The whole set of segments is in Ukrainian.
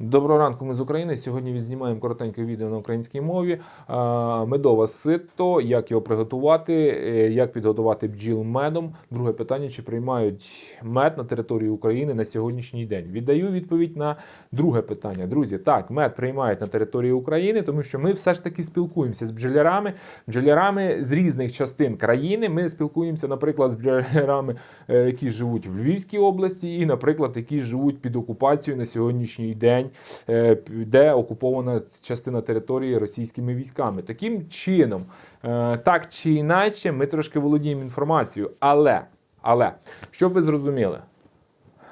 Доброго ранку, ми з України. Сьогодні відзнімаємо коротеньке відео на українській мові. Медове сито, як його приготувати, е, як підготувати бджіл медом. Друге питання: чи приймають мед на території України на сьогоднішній день? Віддаю відповідь на друге питання. Друзі, так, мед приймають на території України, тому що ми все ж таки спілкуємося з бджолярами, бджолярами з різних частин країни. Ми спілкуємося, наприклад, з бджолярами, е, які живуть в Львівській області, і, наприклад, які живуть під окупацією на сьогоднішній день, е, де окупована частина території російськими військами. Таким чином, е, так чи інакше, ми трошки володіємо інформацією, але, але щоб ви зрозуміли.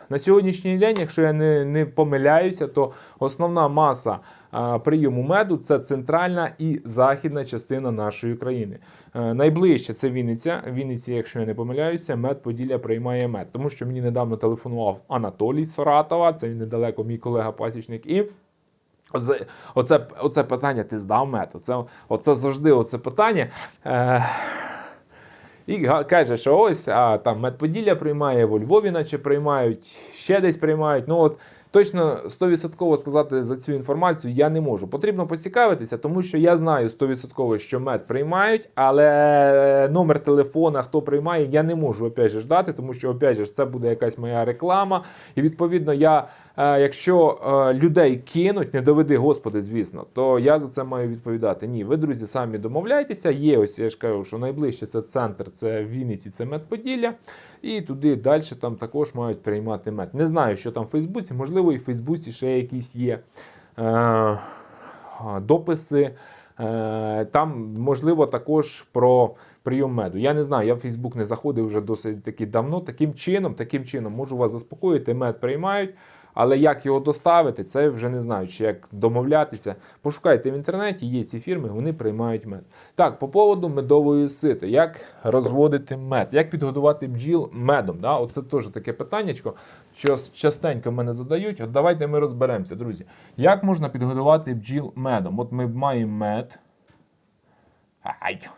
На сьогоднішній день, якщо я не, не помиляюся, то основна маса прийому меду це центральна і західна частина нашої країни. Е, найближче це Вінниця. Вінниці, якщо я не помиляюся, мед Поділля приймає мед. Тому що мені недавно телефонував Анатолій з Саратова, це недалеко мій колега пасічник. І Оце, оце, оце питання ти здав мед. Оце, оце завжди оце питання. Е, і каже, що ось а, там медподілля приймає, во Львові, наче приймають, ще десь приймають. Ну от точно 100% сказати за цю інформацію я не можу. Потрібно поцікавитися, тому що я знаю 100% що мед приймають, але номер телефона, хто приймає, я не можу опять же ждати, тому що опять же це буде якась моя реклама. І відповідно, я, якщо е, людей кинуть, не доведи Господи, звісно, то я за це маю відповідати. Ні, ви, друзі, самі домовляйтеся. Є ось, я ж кажу, що найближче це центр, це Вінниці, це Медподілля. І туди далі там також мають приймати мед. Не знаю, що там в Фейсбуці, можливо, і в Фейсбуці ще якісь є е, дописи. Е, там, можливо, також про прийом меду. Я не знаю, я в Фейсбук не заходив вже досить таки давно. Таким чином, таким чином можу вас заспокоїти, мед приймають. Але як його доставити, це я вже не знаю, чи як домовлятися. Пошукайте в інтернеті, є ці фірми, вони приймають мед. Так, по поводу медової сити, як розводити мед, як підготувати бджіл медом. Да? Оце теж таке питаннячко, що частенько мене задають. От давайте ми розберемося, друзі. Як можна підготувати бджіл медом? От ми маємо мед. Ай.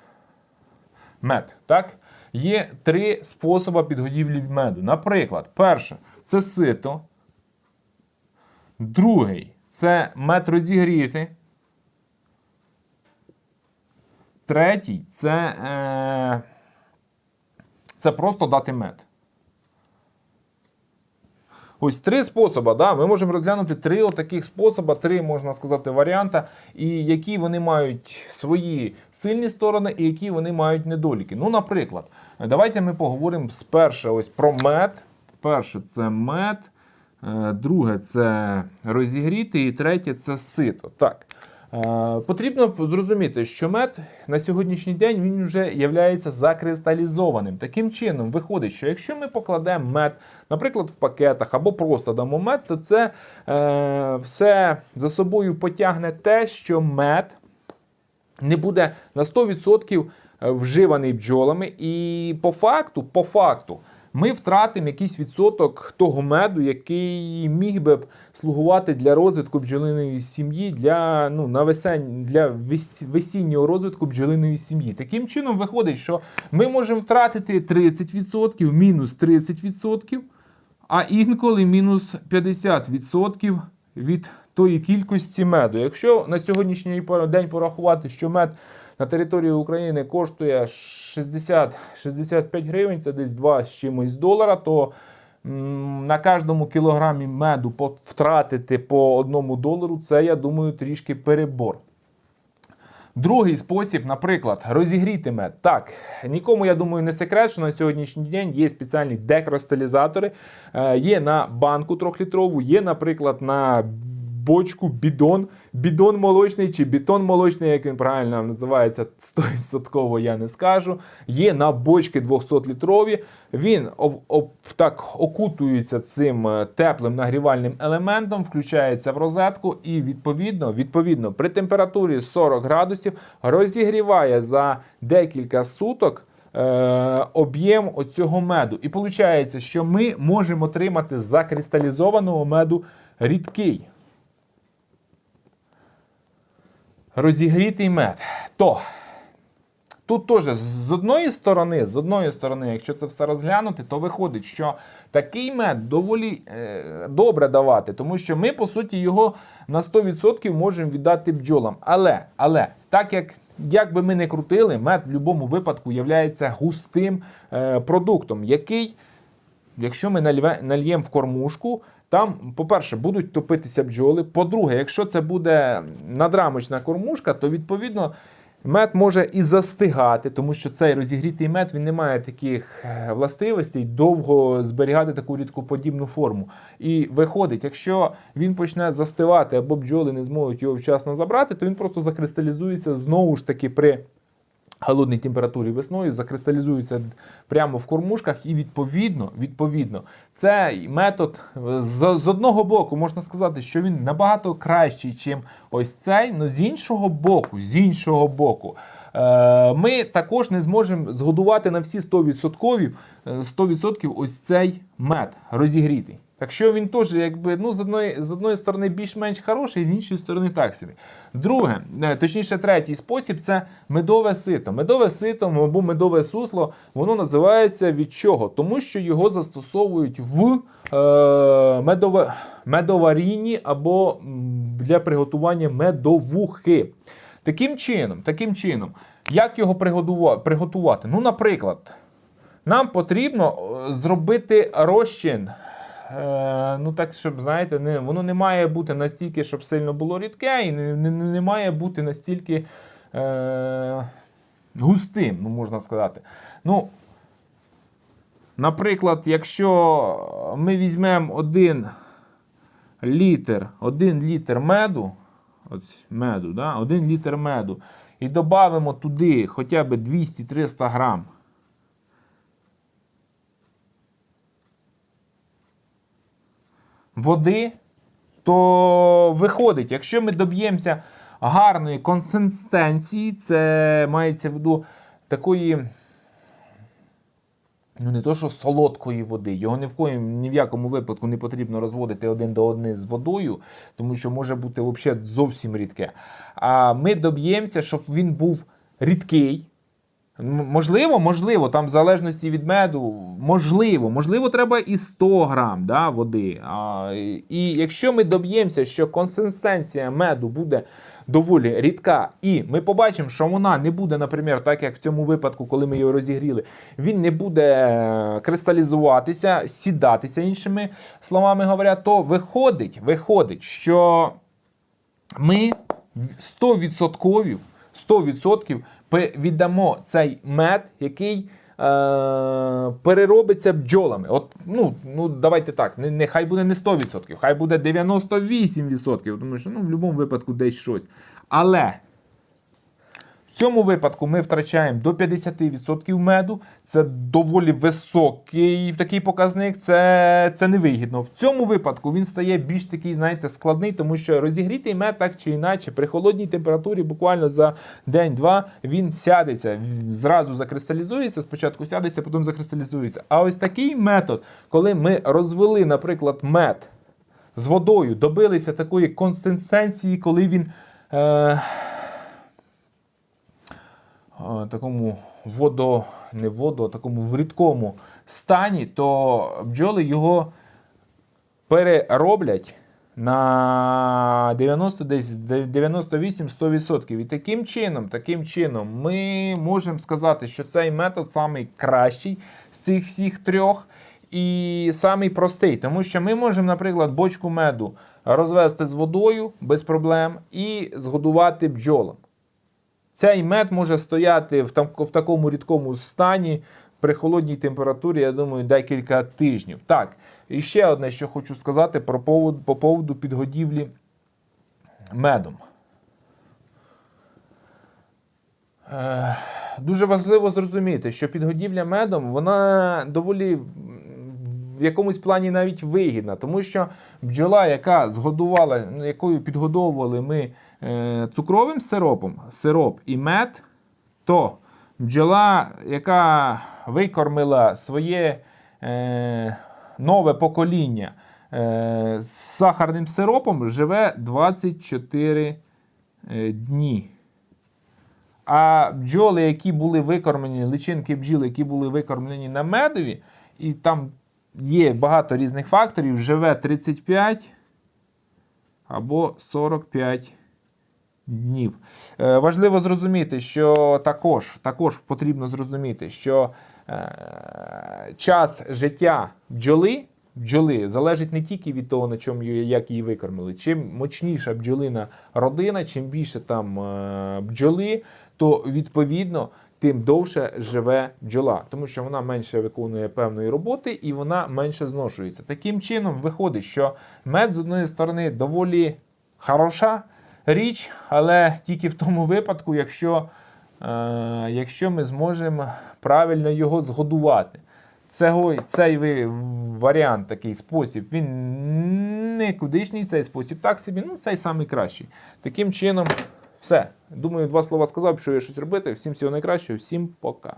Мед, так? Є три способи підготівлі меду. Наприклад, перше це сито. Другий це мед розігріти. Третій це, е, це просто дати мед. Ось три способи. Да? Ми можемо розглянути три отаких способи, три, можна сказати, варіанти, і які вони мають свої сильні сторони, і які вони мають недоліки. Ну, наприклад, давайте ми поговоримо спершу ось про мед. Перше це мед. Е, Друге це розігріти, і третє це сито. Так. Е, Потрібно зрозуміти, що мед на сьогоднішній день він вже є закристалізованим. Таким чином, виходить, що якщо ми покладемо мед, наприклад, в пакетах або просто дамо мед, то це е, все за собою потягне те, що мед не буде на 100% вживаний бджолами. І по факту, по факту, ми втратимо якийсь відсоток того меду, який міг би слугувати для розвитку бджолиної сім'ї, для, ну, на весень, для весіннього розвитку бджолиної сім'ї. Таким чином виходить, що ми можемо втратити 30%, мінус 30%, а інколи мінус 50% від тої кількості меду. Якщо на сьогоднішній день порахувати, що мед на території України коштує 60-65 гривень, це десь 2 з чимось долара, то на кожному кілограмі меду втратити по одному долару, це, я думаю, трішки перебор. Другий спосіб, наприклад, розігріти мед. Так, нікому, я думаю, не секрет, що на сьогоднішній день є спеціальні декросталізатори, е, є на банку трьохлітрову, є, наприклад, на бочку бідон, бідон молочний чи бетон молочний, як він правильно називається, 100% я не скажу. Є на бочки 200-літрові. Він об, об, так окутується цим е, теплим нагрівальним елементом, включається в розетку і відповідно, відповідно при температурі 40 градусів розігріває за декілька суток. е, Об'єм оцього меду. І виходить, що ми можемо отримати закристалізованого меду рідкий розігрітий мед. То тут теж з одної сторони, з одної сторони, якщо це все розглянути, то виходить, що Такий мед доволі е, добре давати, тому що ми, по суті, його на 100% можемо віддати бджолам. Але, але так як як би ми не крутили, мед в будь-якому випадку є густим е, продуктом, який, якщо ми нальємо в кормушку, там, по-перше, будуть топитися бджоли. По-друге, якщо це буде надрамочна кормушка, то відповідно мед може і застигати, тому що цей розігрітий мед він не має таких е, властивостей довго зберігати таку рідкоподібну форму. І виходить, якщо він почне застивати або бджоли не зможуть його вчасно забрати, то він просто закристалізується знову ж таки при холодній температурі весною, закристалізується прямо в кормушках, і відповідно, відповідно, цей метод е, з, з одного боку можна сказати, що він набагато кращий, ніж ось цей. але з іншого боку, з іншого боку. е, Ми також не зможемо згодувати на всі 100%, е, 100% ось цей мед розігрітий. Так що він теж, якби, ну, з одної, з одної сторони більш-менш хороший, з іншої сторони так собі. Друге, е, точніше, третій спосіб це медове сито. Медове сито або медове сусло, воно називається від чого? Тому що його застосовують в е, медове, медоварінні або для приготування медовухи. Таким чином, таким чином, як його приготувати? Ну, наприклад, нам потрібно е, зробити розчин. Е, ну так, щоб знаєте, не, воно не має бути настільки, щоб сильно було рідке, і не, не, не має бути настільки е, густим, ну, можна сказати. Ну, наприклад, якщо ми візьмемо один літр, один літр меду, от меду, да, один літр меду, і додамо туди хоча б 200-300 грам води, то виходить, якщо ми доб'ємося гарної консистенції, це мається в виду такої. Ну, не то, що солодкої води, його ні в коїм ні в якому випадку не потрібно розводити один до одного з водою, тому що може бути взагалі зовсім рідке. А ми доб'ємося, щоб він був рідкий. Можливо, можливо, там в залежності від меду, можливо, можливо, треба і 100 грам да, води. А, і- і якщо ми доб'ємося, що консистенція меду буде доволі рідка, і ми побачимо, що вона не буде, наприклад, так як в цьому випадку, коли ми його розігріли, він не буде е, кристалізуватися, сідатися, іншими словами говоря, то виходить, виходить, що ми 100%, 100% пе- віддамо цей мед, який е, переробиться бджолами. От, ну, ну, давайте так, не, нехай буде не 100%, хай буде 98%, тому що ну, в будь-якому випадку десь щось. Але цьому випадку ми втрачаємо до 50% меду. Це доволі високий такий показник, це, це невигідно. В цьому випадку він стає більш такий, знаєте, складний, тому що розігрітий мед так чи інакше, при холодній температурі буквально за день-два він сядеться, зразу закристалізується, спочатку сядеться, потім закристалізується. А ось такий метод, коли ми розвели, наприклад, мед з водою, добилися такої консистенції, коли він. Е, такому водо, не водо, а такому в рідкому стані, то бджоли його перероблять на 90, десь 98-100%. І таким чином, таким чином ми можемо сказати, що цей метод самий кращий з цих всіх трьох. І самий простий, тому що ми можемо, наприклад, бочку меду розвести з водою без проблем і згодувати бджолам. Цей мед може стояти в, там, в такому рідкому стані при холодній температурі, я думаю, декілька тижнів. Так, і ще одне, що хочу сказати про повод, по поводу підгодівлі медом. Е, Дуже важливо зрозуміти, що підгодівля медом вона доволі в якомусь плані навіть вигідна, тому що бджола, яка згодувала, ну, якою підгодовували ми е, цукровим сиропом, сироп і мед, то бджола, яка викормила своє е, нове покоління е, з сахарним сиропом, живе 24 е, дні. А бджоли, які були викормлені, личинки бджіл, які були викормлені на медові, і там є багато різних факторів. Живе 35 або 45 днів. Е, важливо зрозуміти, що також, також потрібно зрозуміти, що е, час життя бджоли, бджоли залежить не тільки від того, на чому як її викормили. Чим мощніша бджолина родина, чим більше там е, бджоли, то відповідно. Тим довше живе бджола, тому що вона менше виконує певної роботи і вона менше зношується. Таким чином виходить, що мед з одної сторони доволі хороша річ, але тільки в тому випадку, якщо, е, якщо ми зможемо правильно його згодувати. Цього, цей варіант, такий спосіб, він не кудишній цей спосіб, так собі, ну цей самий кращий. Таким чином, все. Думаю, два слова сказав, що я щось робити. Всім всього найкращого, всім пока.